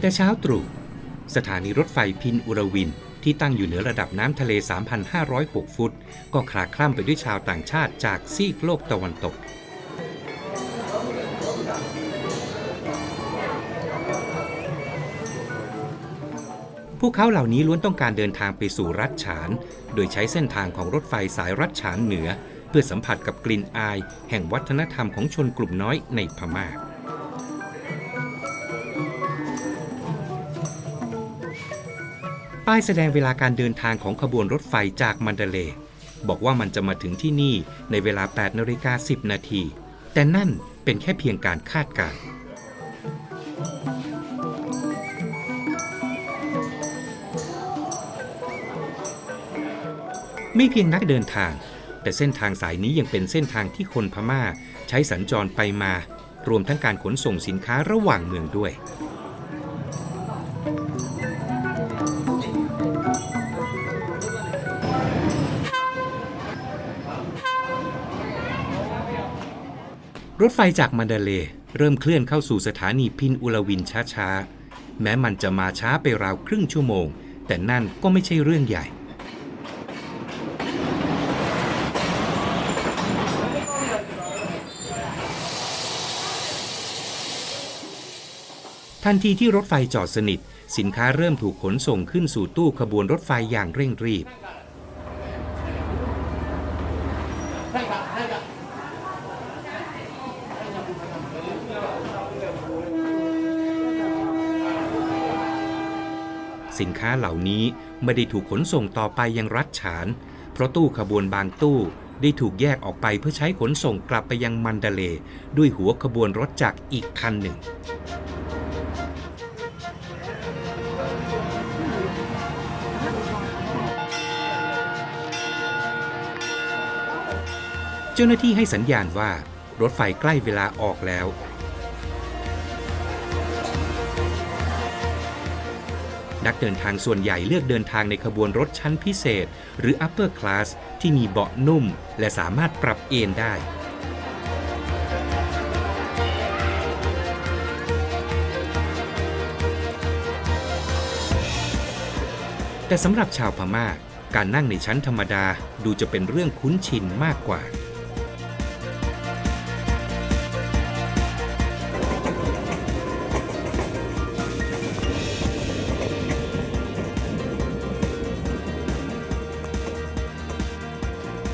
แต่เช้าตรู่สถานีรถไฟพินอุรวินที่ตั้งอยู่เหนือระดับน้ำทะเล 3,506 ฟุต ก็คลาคล่ำไปด้วยชาวต่างชาติจากซีกโลกตะวันตก พวกเขาเหล่านี้ล้วนต้องการเดินทางไปสู่รัฐฉาน โดยใช้เส้นทางของรถไฟสายรัฐฉานเหนือ เพื่อสัมผัสกับกลิ่นอาย แห่งวัฒนธรรมของชนกลุ่มน้อยในพม่า ป้ายแสดงเวลาการเดินทางของขบวนรถไฟจากมันเดเล บอกว่ามันจะมาถึงที่นี่ในเวลา8นาฬิกา10 นาที แต่นั่นเป็นแค่เพียงการคาดการณ์ไม่เพียงนักเดินทาง แต่เส้นทางสายนี้ยังเป็นเส้นทางที่คนพม่า ใช้สัญจรไปมา รวมทั้งการขนส่งสินค้าระหว่างเมืองด้วย รถไฟจากมันดาเลเริ่มเคลื่อนเข้าสู่สถานีพินอุลวินช้าๆ แม้มันจะมาช้าไปราวครึ่งชั่วโมง แต่นั่นก็ไม่ใช่เรื่องใหญ่ ทันทีที่รถไฟจอดสนิท สินค้าเริ่มถูกขนส่งขึ้นสู่ตู้ขบวนรถไฟอย่างเร่งรีบ สินค้าเหล่านี้ไม่ได้ถูกขนส่งต่อไปยังรัฐฉาน เพราะตู้ขบวนบางตู้ได้ถูกแยกออกไปเพื่อใช้ขนส่งกลับไปยังมันดาเล ด้วยหัวขบวนรถจักรอีกคันหนึ่ง เจ้าหน้าที่ให้สัญญาณว่ารถไฟใกล้เวลาออกแล้ว นักเดินทางส่วนใหญ่เลือกเดินทางในขบวนรถชั้นพิเศษ หรือ upper class ที่มีเบาะนุ่ม และสามารถปรับเอนได้แต่สำหรับชาวพม่า การนั่งในชั้นธรรมดาดูจะเป็นเรื่องคุ้นชินมากกว่า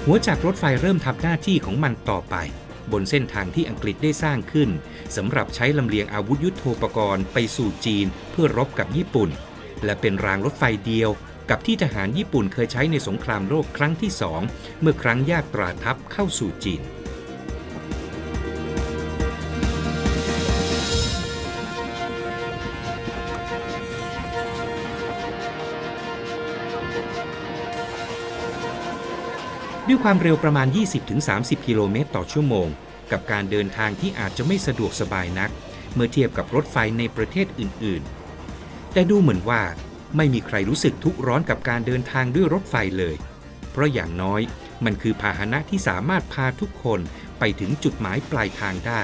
หัวจักรรถไฟเริ่มทำหน้าที่ของมันต่อไป บนเส้นทางที่อังกฤษได้สร้างขึ้นสำหรับใช้ลำเลียงอาวุธยุโทโธปกรณ์ไปสู่จีนเพื่อรบกับญี่ปุ่น และเป็นรางรถไฟเดียว กับที่ทหารญี่ปุ่นเคยใช้ในสงครามโลกครั้งที่สองเมื่อครั้งยากตราทัพเข้าสู่จีน ด้วยความเร็วประมาณ 20-30 กิโลเมตรต่อชั่วโมง กับการเดินทางที่อาจจะไม่สะดวกสบายนัก เมื่อเทียบกับรถไฟในประเทศอื่นๆ แต่ดูเหมือนว่าไม่มีใครรู้สึกทุกข์ร้อนกับการเดินทางด้วยรถไฟเลย เพราะอย่างน้อยมันคือพาหนะที่สามารถพาทุกคนไปถึงจุดหมายปลายทางได้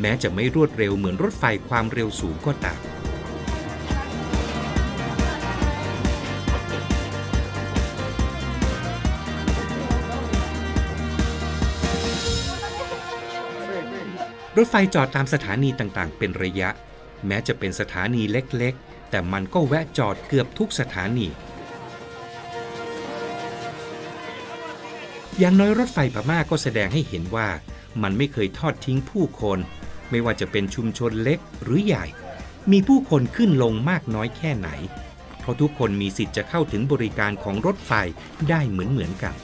แม้จะไม่รวดเร็วเหมือนรถไฟความเร็วสูงก็ตาม รถไฟจอดตามสถานีต่างๆ เป็นระยะ แม้จะเป็นสถานีเล็กๆ แต่มันก็แวะจอดเกือบทุกสถานี อย่างน้อยรถไฟพม่าก็แสดงให้เห็นว่า มันไม่เคยทอดทิ้งผู้คน ไม่ว่าจะเป็นชุมชนเล็กหรือใหญ่ มีผู้คนขึ้นลงมากน้อยแค่ไหน เพราะทุกคนมีสิทธิ์จะเข้าถึงบริการของรถไฟได้เหมือนๆกัน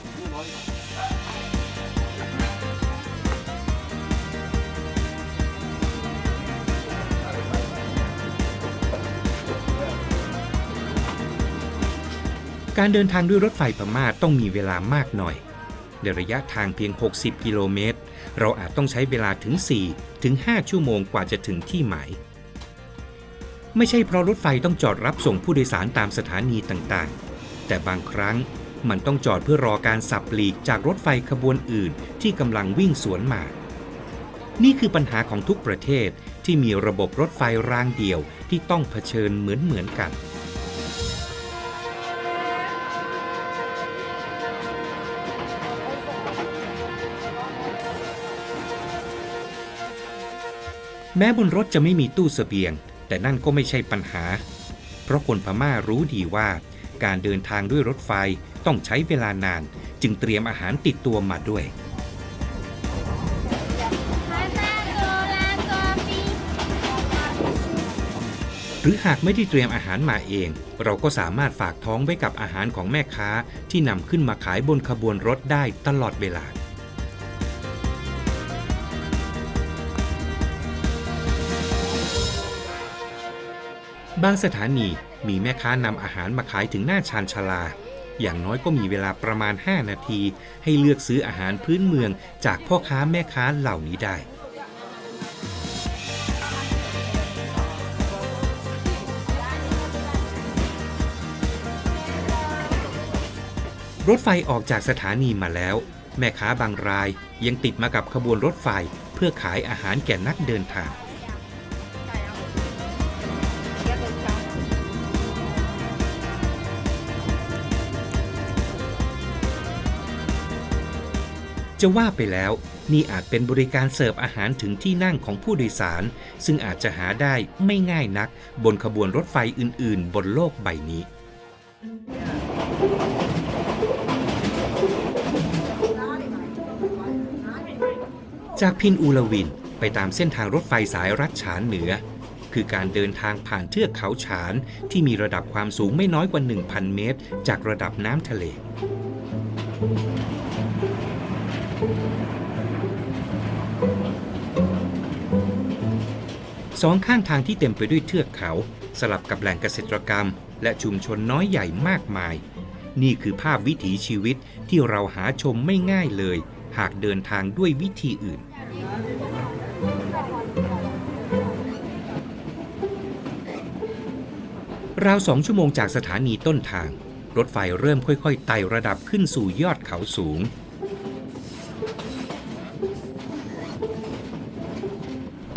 การเดินทางด้วยรถไฟพม่าต้องมีเวลามากหน่อย ในระยะทางเพียง 60 กิโลเมตร เราอาจต้องใช้เวลาถึง 4 ถึง 5 ชั่วโมงกว่าจะถึงที่หมาย ไม่ใช่เพราะรถไฟต้องจอดรับส่งผู้โดยสารตามสถานีต่างๆ แต่บางครั้งมันต้องจอดเพื่อรอการสับหลีกจากรถไฟขบวนอื่นที่กำลังวิ่งสวนมา นี่คือปัญหาของทุกประเทศที่มีระบบรถไฟรางเดี่ยวที่ต้องเผชิญเหมือนเหมือนๆกัน แม้บนรถจะไม่มีตู้เสบียง แต่นั่นก็ไม่ใช่ปัญหา เพราะคนพม่ารู้ดีว่า การเดินทางด้วยรถไฟต้องใช้เวลานาน จึงเตรียมอาหารติดตัวมาด้วย หรือหากไม่ได้เตรียมอาหารมาเอง เราก็สามารถฝากท้องไว้กับอาหารของแม่ค้าที่นำขึ้นมาขายบนขบวนรถได้ตลอดเวลา บางสถานีมีแม่ค้านำอาหารมาขายถึงหน้าชานชาลา อย่างน้อยก็มีเวลาประมาณ 5 นาที ให้เลือกซื้ออาหารพื้นเมืองจากพ่อค้าแม่ค้าเหล่านี้ได้ รถไฟออกจากสถานีมาแล้ว แม่ค้าบางรายยังติดมากับขบวนรถไฟเพื่อขายอาหารแก่นักเดินทาง จะว่าไปแล้ว นี่อาจเป็นบริการเสิร์ฟอาหารถึงที่นั่งของผู้โดยสาร ซึ่งอาจจะหาได้ไม่ง่ายนัก บนขบวนรถไฟอื่น ๆ บนโลกใบนี้ จากพินอูลวินไปตามเส้นทางรถไฟสายรัชฉานเหนือ คือการเดินทางผ่านเทือกเขาฉานที่มีระดับความสูงไม่น้อยกว่า 1,000 เมตร จากระดับน้ำทะเล สองข้างทางที่เต็มไปด้วยเทือกเขา สลับกับแหล่งเกษตรกรรม และชุมชนน้อยใหญ่มากมาย นี่คือภาพวิถีชีวิตที่เราหาชมไม่ง่ายเลย หากเดินทางด้วยวิธีอื่น ราวสองชั่วโมงจากสถานีต้นทาง รถไฟเริ่มค่อยๆไต่ระดับขึ้นสู่ยอดเขาสูง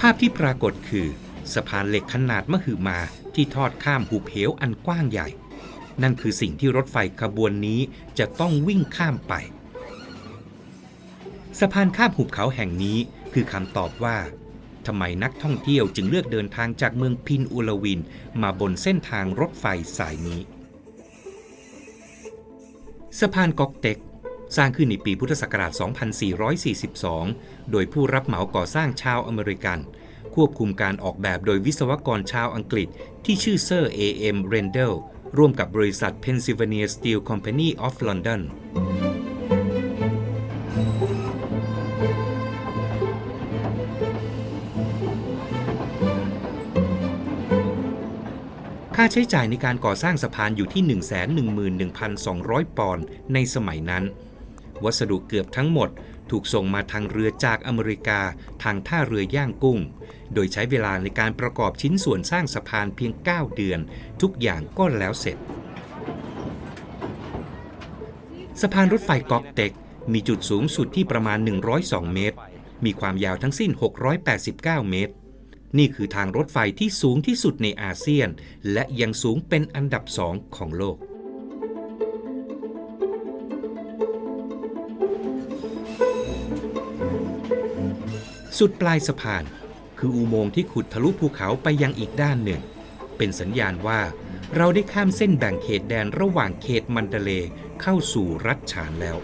าพที่ปรากฏคือ สะพานเหล็กขนาดมหึมาที่ทอดข้ามหุบเหวอันกว้างใหญ่ นั่นคือสิ่งที่รถไฟขบวนนี้จะต้องวิ่งข้ามไป สะพานข้ามหุบเขาแห่งนี้คือคำตอบว่าทำไมนักท่องเที่ยวจึงเลือกเดินทางจากเมืองพินอุลวิน มาบนเส้นทางรถไฟสายนี้ สะพานกอกเต็ก สร้างขึ้นในปีพุทธศักราช 2442 โดยผู้รับเหมาก่อสร้างชาวอเมริกัน ควบคุมการออกแบบโดยวิศวกรชาวอังกฤษ ที่ชื่อเซอร์ A.M. Rendell ร่วมกับบริษัท Pennsylvania Steel Company of London ค่าใช้จ่ายในการก่อสร้างสะพานอยู่ที่ 111,200 ปอนด์ในสมัยนั้น วัสดุเกือบทั้งหมดถูกส่งมาทางเรือจากอเมริกาทางท่าเรือย่างกุ้ง โดยใช้เวลาในการประกอบชิ้นส่วนสร้างสะพานเพียง 9 เดือน ทุกอย่างก็แล้วเสร็จ สะพานรถไฟกอกเต็ก มีจุดสูงสุดที่ประมาณ 102 เมตร มีความยาวทั้งสิ้น 689 เมตร นี่คือทางรถไฟที่สูงที่สุดในอาเซียน และยังสูงเป็นอันดับสองของโลก สุดปลายสะพาน คืออุโมงค์ที่ขุดทะลุภูเขาไปยังอีกด้านหนึ่ง เป็นสัญญาณว่าเราได้ข้ามเส้นแบ่งเขตแดนระหว่างเขตมันเดเลเข้าสู่รัฐฉานแล้ว